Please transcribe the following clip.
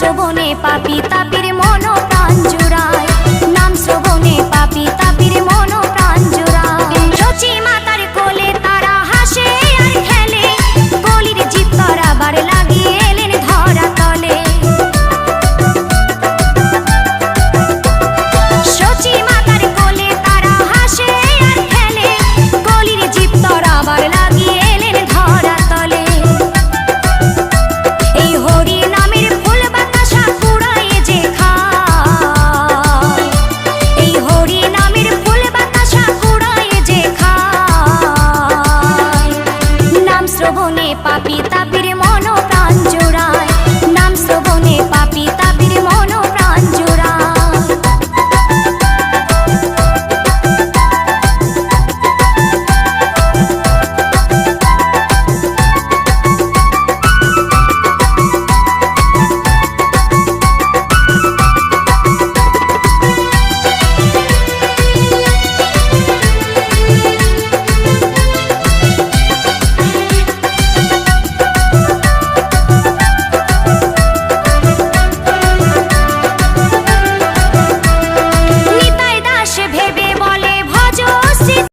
सोबोने पापी तापी পাপি তাপির মনো প্রাণ জোড়ায়। নাম শ্রবণে